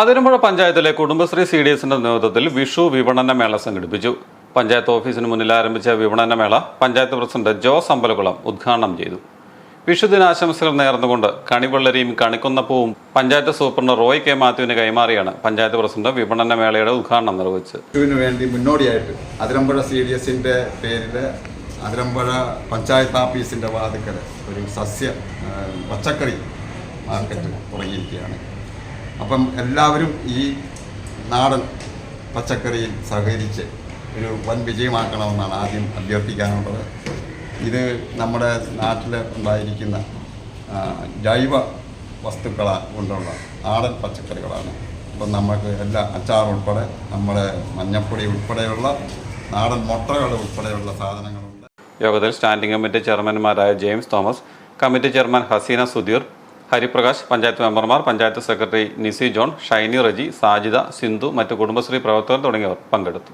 അതിരമ്പുഴ പഞ്ചായത്തിലെ Kudumbashree C D എസിന്റെ നേതൃത്വത്തിൽ വിഷു വിപണന മേള സംഘടിപ്പിച്ചു. പഞ്ചായത്ത് ഓഫീസിന് മുന്നിൽ ആരംഭിച്ച വിപണന മേള പഞ്ചായത്ത് പ്രസിഡന്റ് ജോസ് അമ്പലകുളം ഉദ്ഘാടനം ചെയ്തു. വിഷു ദിനാശംസകൾ നേർന്നുകൊണ്ട് കണിവെള്ളരിയും കണിക്കുന്നപ്പൂവും പഞ്ചായത്ത് സൂപ്രണ്ട് റോയ് കെ മാത്യുവിന് കൈമാറിയാണ് പഞ്ചായത്ത് പ്രസിഡന്റ് വിപണന മേളയുടെ ഉദ്ഘാടനം നിർവഹിച്ചത്. വേണ്ടി മുന്നോടിയായിട്ട് അതിരമ്പുഴ സി ഡി എസിന്റെ പേരിൽ അതിരമ്പുഴ പഞ്ചായത്ത് ഓഫീസിന്റെ വാതുക്കൽ ഒരു സസ്യ പച്ചക്കറി മാർക്കറ്റ് തുടങ്ങിയിരിക്കുകയാണ്. അപ്പം എല്ലാവരും ഈ നാടൻ പച്ചക്കറിയിൽ സഹകരിച്ച് ഒരു വൻ വിജയമാക്കണമെന്നാണ് ആദ്യം അഭ്യർത്ഥിക്കാനുള്ളത്. ഇത് നമ്മുടെ നാട്ടിൽ ഉണ്ടായിരിക്കുന്ന ജൈവ വസ്തുക്കള കൊണ്ടുള്ള നാടൻ പച്ചക്കറികളാണ്. അപ്പം നമുക്ക് എല്ലാ അച്ചാർ ഉൾപ്പെടെ നമ്മുടെ മഞ്ഞപ്പൊടി ഉൾപ്പെടെയുള്ള നാടൻ മുട്ടകൾ ഉൾപ്പെടെയുള്ള സാധനങ്ങളുണ്ട്. യോഗത്തിൽ സ്റ്റാൻഡിംഗ് കമ്മിറ്റി ചെയർമാൻമാരായ ജെയിംസ് തോമസ് കമ്മിറ്റി ചെയർമാൻ ഹസീന സുധീർ ഹരിപ്രകാശ് പഞ്ചായത്ത് മെമ്പർമാർ പഞ്ചായത്ത് സെക്രട്ടറി നിസി ജോൺ ഷൈനി റജി സാജിദ സിന്ധു മറ്റ് കുടുംബശ്രീ പ്രവർത്തകർ തുടങ്ങിയവർ പങ്കെടുത്തു.